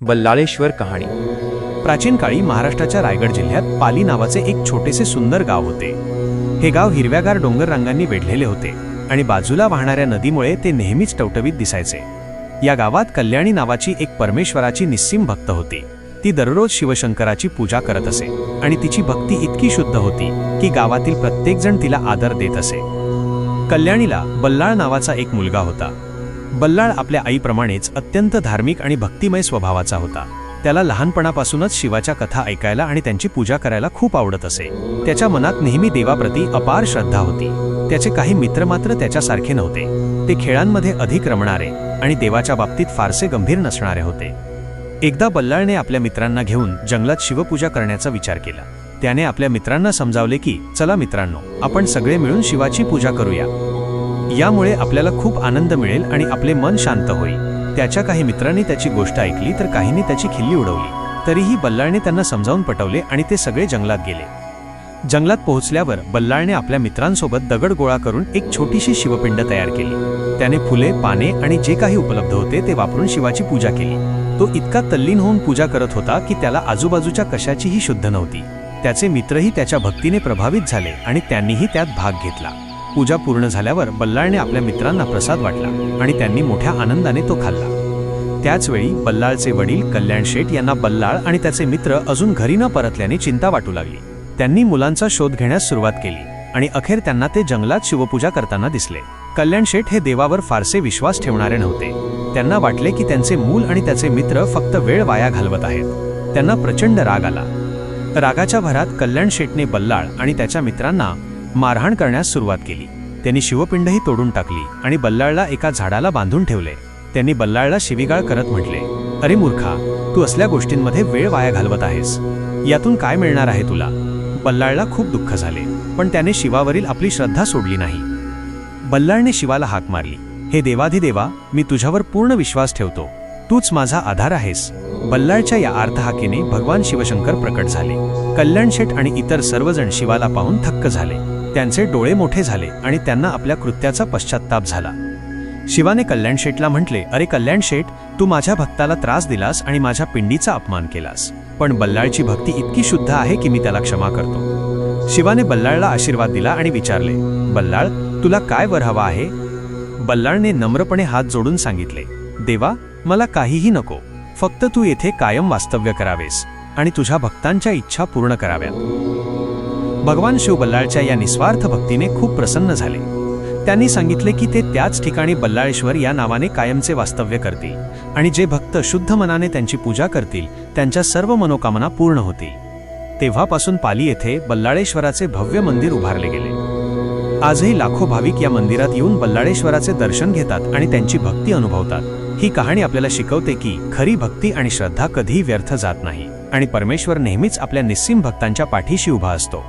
बल्लाळेश्वर कहाणी. प्राचीन काळी महाराष्ट्राच्या रायगड जिल्ह्यात पाली नावाचे एक छोटेसे सुंदर गाव होते. हे गाव हिरव्यागार डोंगर रांगांनी वेढलेले होते आणि बाजूला वाहणाऱ्या नदीमुळे ते नेहमीच टवटवीत दिसायचे. या गावात कल्याणी नावाची एक परमेश्वराची निस्सीम भक्त होती. ती दररोज शिवशंकराची पूजा करत असे आणि तिची भक्ती इतकी शुद्ध होती की गावातील प्रत्येकजण तिला आदर देत असे. कल्याणीला बल्लाळ नावाचा एक मुलगा होता. बल्लाळ आपल्या आईप्रमाणेच अत्यंत धार्मिक आणि भक्तिमय स्वभावाचा होता. त्याला लहानपणापासूनच शिवाच्या कथा ऐकायला आणि त्यांची पूजा करायला खूप आवडत असे. त्याच्या मनात नेहमी देवाप्रती अपार श्रद्धा होती. त्याचे काही मित्र मात्र त्याच्यासारखे नव्हते. ते खेळांमध्ये अधिक रमणारे आणि देवाच्या बाबतीत फारसे गंभीर नसणारे होते. एकदा बल्लाळने आपल्या मित्रांना घेऊन जंगलात शिवपूजा करण्याचा विचार केला. त्याने आपल्या मित्रांना समजावले की चला मित्रांनो आपण सगळे मिळून शिवाची पूजा करूया. यामुळे आपल्याला खूप आनंद मिळेल आणि आपले मन शांत होईल. त्याच्या काही मित्रांनी त्याची गोष्ट ऐकली तर काहींनी त्याची खिल्ली उडवली. तरीही बल्लाळने त्यांना समजावून पटवले आणि ते सगळे जंगलात गेले. जंगलात पोहोचल्यावर बल्लाळने आपल्या मित्रांसोबत दगड गोळा करून एक छोटीशी शिवपिंड तयार केली. त्याने फुले पाने आणि जे काही उपलब्ध होते ते वापरून शिवाची पूजा केली. तो इतका तल्लीन होऊन पूजा करत होता की त्याला आजूबाजूच्या कशाचीही शुद्ध नव्हती. त्याचे मित्रही त्याच्या भक्तीने प्रभावित झाले आणि त्यांनीही त्यात भाग घेतला. पूजा पूर्ण झाल्यावर बल्लाळने आपल्या मित्रांना प्रसाद वाटला आणि त्यांनी मोठ्या आनंदाने तो खाल्ला. त्याचवेळी बल्लाळचे वडील कल्याण शेठ यांना बल्लाळ आणि त्याचे मित्र अजून घरी न परतल्याने चिंता वाटू लागली. त्यांनी मुलांचा शोध घेण्यास सुरुवात केली आणि अखेर त्यांना ते जंगलात शिवपूजा करताना दिसले. कल्याण शेठ हे देवावर फारसे विश्वास ठेवणारे नव्हते. त्यांना वाटले की त्यांचे मूल आणि त्याचे मित्र फक्त वेळ वाया घालवत आहेत. त्यांना प्रचंड राग आला. रागाच्या भरात कल्याण शेठने बल्लाळ आणि त्याच्या मित्रांना मारहाण करण्यास सुरुवात केली. त्यांनी शिवपिंडही तोडून टाकली आणि बल्लाळला एका झाडाला बांधून ठेवले. त्यांनी बल्लाळला शिवीगाळ करत म्हटले अरे मूर्खा तू असल्या गोष्टींमध्ये वेळ वाया घालवत आहेस. यातून काय मिळणार आहे तुला? बल्लाळला खूप दुःख झाले पण त्याने शिवावरील आपली श्रद्धा सोडली नाही. बल्लाळने शिवाला हाक मारली हे देवाधिदेवा मी तुझ्यावर पूर्ण विश्वास ठेवतो. तूच माझा आधार आहेस. बल्लाळच्या या आर्तहाकेने भगवान शिवशंकर प्रकट झाले. कल्याण शेठ आणि इतर सर्वजण शिवाला पाहून थक्क झाले. त्यांचे डोळे मोठे झाले आणि त्यांना आपल्या कृत्याचा पश्चात्ताप झाला. शिवाने कल्याण शेठला म्हटले अरे कल्याण शेठ तू माझ्या भक्ताला त्रास दिलास आणि माझ्या पिंडीचा अपमान केलास. पण बल्लाळची भक्ती इतकी शुद्ध आहे की मी त्याला क्षमा करतो. शिवाने बल्लाळला आशीर्वाद दिला आणि विचारले बल्लाळ तुला काय वर हवा आहे? बल्लाळने नम्रपणे हात जोडून सांगितले देवा मला काहीही नको. फक्त तू येथे कायम वास्तव्य करावेस आणि तुझ्या भक्तांच्या इच्छा पूर्ण कराव्यात. भगवान शिव बल्लाळच्या या निस्वार्थ भक्तीने खूप प्रसन्न झाले. त्यांनी सांगितले की ते त्याच ठिकाणी बल्लाळेश्वर या नावाने कायमचे वास्तव्य करतील आणि जे भक्त शुद्ध मनाने त्यांची पूजा करतील त्यांच्या सर्व मनोकामना पूर्ण होतील. तेव्हापासून पाली येथे बल्लाळेश्वराचे भव्य मंदिर उभारले गेले. आजही लाखो भाविक या मंदिरात येऊन बल्लाळेश्वराचे दर्शन घेतात आणि त्यांची भक्ती अनुभवतात. ही कहाणी आपल्याला शिकवते की खरी भक्ती आणि श्रद्धा कधीही व्यर्थ जात नाही आणि परमेश्वर नेहमीच आपल्या निस्सीम भक्तांच्या पाठीशी उभा असतो.